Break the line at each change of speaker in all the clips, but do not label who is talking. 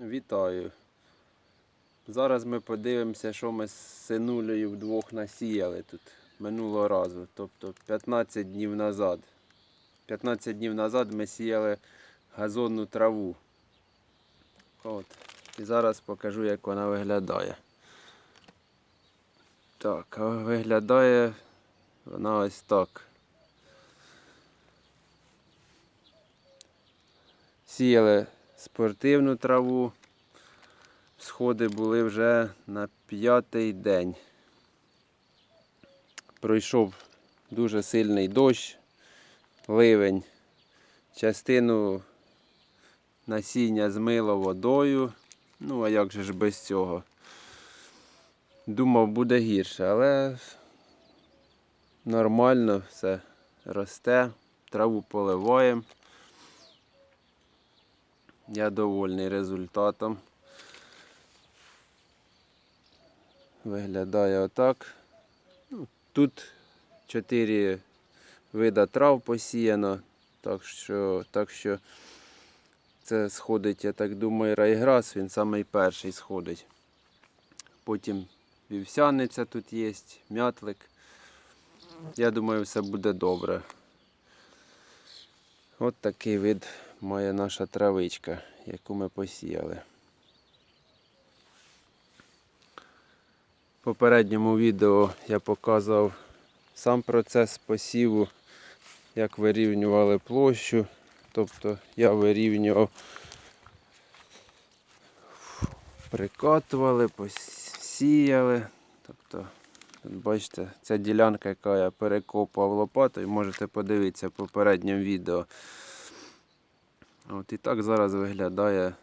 Вітаю. Зараз ми подивимося, що ми з синулею вдвох насіяли тут минулого разу, тобто 15 днів назад. 15 днів назад ми сіяли газонну траву. От. І зараз покажу, як вона виглядає. Так, виглядає вона ось так. Сіяли спортивну траву. Сходи були вже на п'ятий день. Пройшов дуже сильний дощ, ливень. Частину насіння змило водою. Ну, а як же ж без цього? Думав, буде гірше, але нормально все росте, траву поливаємо. Я довольний результатом. Виглядає отак. Ну, Тут чотири вида трав посіяно, так що, так що це сходить, я так думаю, райграс, він самий перший сходить. Потім вівсяниця тут є, мятлик. Я думаю, все буде добре. От такий вид має наша травичка, яку ми посіяли. В попередньому відео я показував сам процес посіву, як вирівнювали площу. Тобто я вирівнював, прикатували, посіяли. Тобто, бачите, ця ділянка, яка я перекопував лопатою, можете подивитися в попередньому відео. От і так зараз виглядає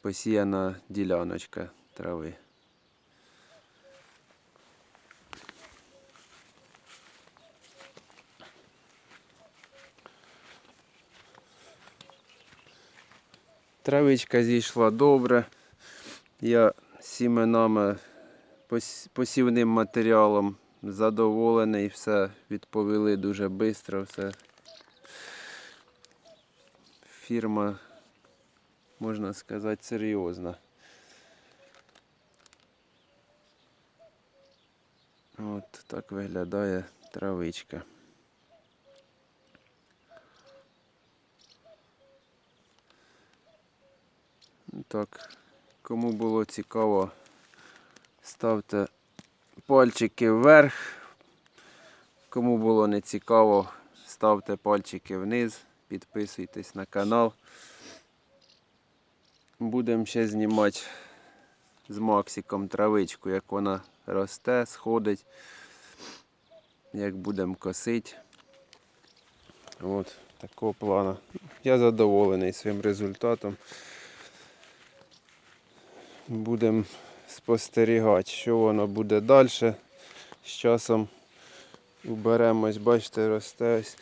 посіяна діляночка трави. Травичка зійшла добре. Я сіменами, посівним матеріалом задоволений, все відповіли дуже швидко, все фірма, можна сказати, серйозна. От так виглядає травичка. Так, кому було цікаво, ставте пальчики вверх. Кому було не цікаво, ставте пальчики вниз, підписуйтесь на канал. Будемо ще знімати з Максиком травичку, як вона росте, сходить, як будемо косити. От такого плану. Я задоволений своїм результатом. Будемо спостерігати, що воно буде далі. З часом уберемось, бачите, росте ось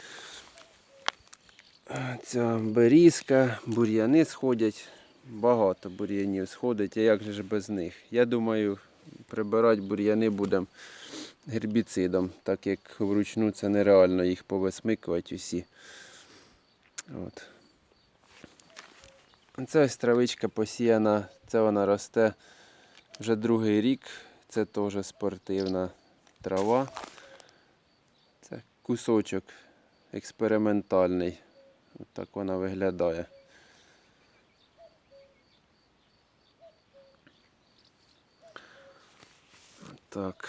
ця берізка, бур'яни сходять. Багато бур'янів сходить, а як же ж без них? Я думаю, прибирати бур'яни будемо гербіцидом, так як вручну це нереально їх повисмикувати усі. От. Це ось травичка посіяна, це вона росте вже другий рік. Це теж спортивна трава. Це кусочок експериментальний. От так вона виглядає. Так.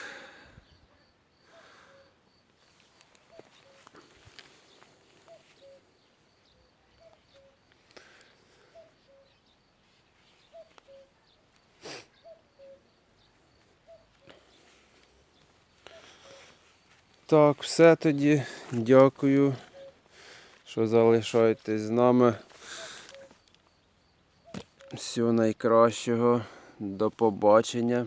Так, все тоді. Дякую, що залишаєтесь з нами. Всього найкращого. До побачення.